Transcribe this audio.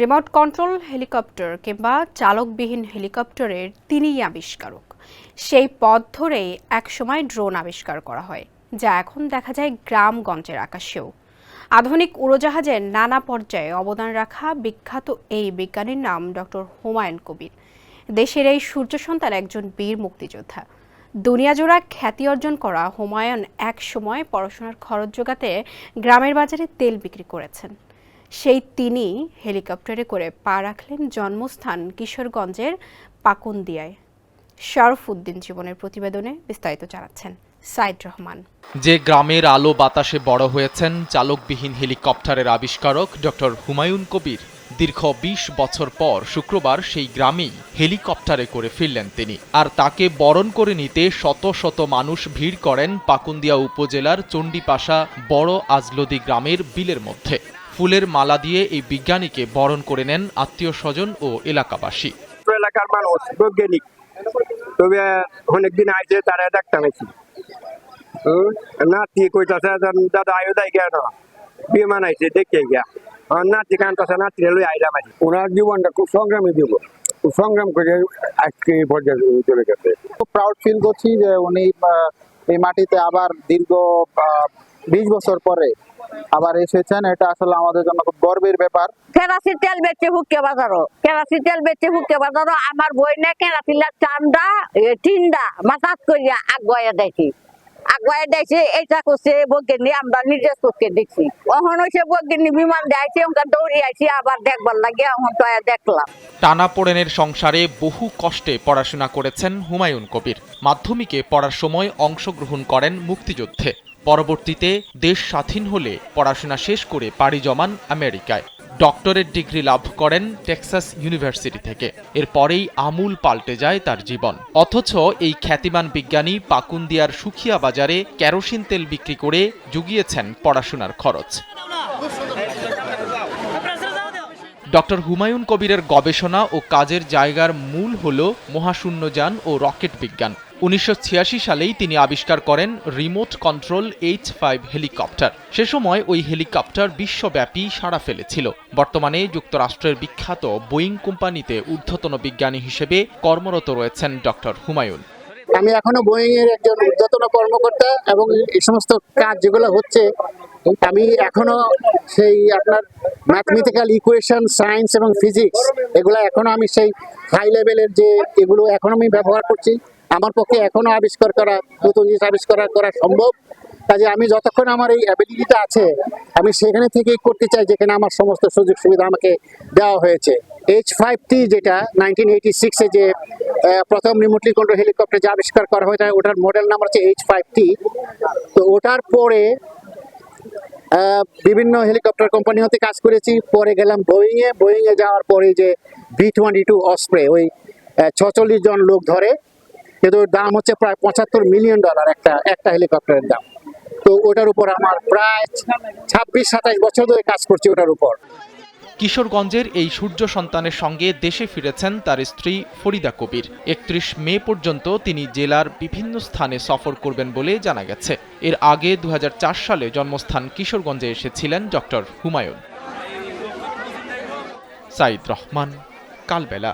Remote control helicopter কিংবা চালকবিহীন হেলিকপ্টারের তিনিই আবিষ্কারক। সেই পথ ধরেই একসময় ড্রোন আবিষ্কার করা হয়, যা এখন দেখা যায় গ্রামগঞ্জের আকাশেও। আধুনিক উড়োজাহাজের নানা পর্যায়ে অবদান রাখা বিখ্যাত এই বিজ্ঞানীর নাম ডক্টর হুমায়ুন কবির, দেশের এই সূর্য সন্তান একজন বীর মুক্তিযোদ্ধা। দুনিয়াজোড়া খ্যাতি অর্জন করা হুমায়ুন এক সময় পড়াশোনার খরচ জোগাতে গ্রামের বাজারে তেল বিক্রি করেছেন। সেই তিনি হেলিকপ্টারে করে পা রাখলেন জন্মস্থান কিশোরগঞ্জের পাকুন্দিয়ায়। শরফুদ্দিন জীবনের প্রতিবেদনে বিস্তারিত জানাচ্ছেন সাইদ রহমান। যে গ্রামের আলো বাতাসে বড় হয়েছেন চালকবিহীন হেলিকপ্টারের আবিষ্কারক ডক্টর হুমায়ুন কবির। দীর্ঘ ২০ বছর পর শুক্রবার সেই গ্রামেই হেলিকপ্টারে করে ফিরলেন তিনি। আর তাকে বরণ করে নিতে শত শত মানুষ ভিড় করেন পাকুন্দিয়া উপজেলার চণ্ডীপাশা বড় আজলদি গ্রামের বিলের মধ্যে। ফুলের মালা দিয়ে এই বিজ্ঞানীকে বরণ করে নেন আত্মীয় স্বজন ও এলাকাবাসী। এলাকার মানুষ বৈজ্ঞানিক। তবে অনেকদিন আইছে তারা দেখতাম নাতি কইতাছে দাদা আয়ো দেয় কেন বিমান আইছে দেখে গিয়া। নাতি কানতাছে নাতি লই আইলাম আছি ওনার জীবনটা খুব সংগ্রামী জীবন। সংগ্রাম করে আজকে এই পর্যায়ে চলে গেছে। খুব প্রাউড ফিল করছি যে উনি এই মাটিতে আবার দীর্ঘ বিশ বছর পরে আবার এসেছেন এটা আসলে আমাদের জন্য খুব গর্বের ব্যাপার। কেরাসিন তেল বেচে হুকে বাজারও কেরাসিন তেল বেচে হুকে বাজারও আমার বই না চান্দা এ, টিন্ডা মাথাত করিয়া আগুয়া দেখি আগুয়া দেখছি এটা করছে বৈজ্ঞানী আমরা নিজে চোখে দেখছি। অহন হয়েছে বৈজ্ঞানী বিমান দেয়ছে ওখানে দৌড়ি আইছি আবার দেখবার লাগে এখন তো দেখলাম। টানাপোড়েনের সংসারে বহু কষ্টে পড়াশোনা করেছেন হুমায়ুন কবির। মাধ্যমিকে পড়ার সময় অংশগ্রহণ করেন মুক্তিযুদ্ধে। পরবর্তীতে দেশ স্বাধীন হলে পড়াশোনা শেষ করে পাড়ি জমান আমেরিকায়। ডক্টরেট ডিগ্রি লাভ করেন টেক্সাস ইউনিভার্সিটি থেকে। এরপরেই আমূল পাল্টে যায় তার জীবন। অথচ এই খ্যাতিমান বিজ্ঞানী পাকুন্দিয়ার সুখিয়া বাজারে কেরোসিন তেল বিক্রি করে জুগিয়েছেন পড়াশোনার খরচ। ডক্টর হুমায়ুন কবিরের গবেষণা ও কাজের জায়গার মূল হল মহাশূন্যযান ও রকেট বিজ্ঞান। উনিশশো ছিয়াশি সালেই তিনি আবিষ্কার করেন remote control H five helicopter. সে সময় ওই হেলিকপ্টার বিশ্বব্যাপী সাড়া ফেলেছিল। বর্তমানে যুক্তরাষ্ট্রের বিখ্যাত বোয়িং কোম্পানিতে ঊর্ধ্বতন বিজ্ঞানী হিসেবে কর্মরত রয়েছেন ডক্টর হুমায়ুন। আমি এখনও বোয়িং এর একজন ঊর্ধ্বতন কর্মকর্তা এবং এই সমস্ত কাজ যেগুলো হচ্ছে, আমি এখনও সেই আপনার ম্যাথমেটিক্যাল ইকুয়েশন সায়েন্স এবং ফিজিক্স এগুলো এখনও আমি সেই হাই লেভেলের যে এগুলো এখনও আমি ব্যবহার করছি। আমার পক্ষে এখনও আবিষ্কার করা, নতুন জিনিস আবিষ্কার করা সম্ভব। কাজে আমি যতক্ষণ আমার এই অ্যাবিলিটিটা আছে, আমি সেখানে থেকেই করতে চাই, যেখানে আমার সমস্ত সুযোগ সুবিধা আমাকে দেওয়া হয়েছে। এইচ ফাইভ টি যেটা নাইনটিন এইটি সিক্সে যে প্রথম রিমোটলি কন্ট্রোল হেলিকপ্টার যে আবিষ্কার করা হয়েছে, ওটার মডেল নাম্বার হচ্ছে এইচ ফাইভ টি তো ওটার পরে বিভিন্ন হেলিকপ্টার কোম্পানি হতে কাজ করেছি। পরে গেলাম বোয়িংয়ে বোয়িংয়ে যাওয়ার পরে যে ভি টোয়েন্টি টু অস্প্রে ওই ছচল্লিশ জন লোক ধরে কিন্তু দাম হচ্ছে প্রায় পঁচাত্তর মিলিয়ন ডলার একটা একটা হেলিকপ্টারের দাম। তো ওটার উপর আমার প্রায় ছাব্বিশ, সাতাশ বছর ধরে কাজ করছি ওটার উপর। কিশোরগঞ্জের এই সূর্য সন্তানের সঙ্গে দেশে ফিরেছেন তার স্ত্রী ফরিদা কবির। একত্রিশ মে পর্যন্ত তিনি জেলার বিভিন্ন স্থানে সফর করবেন বলে জানা গেছে। এর আগে দু হাজার চার সালে জন্মস্থান কিশোরগঞ্জে এসেছিলেন ডক্টর হুমায়ুন। সাইদ রহমান, কালবেলা।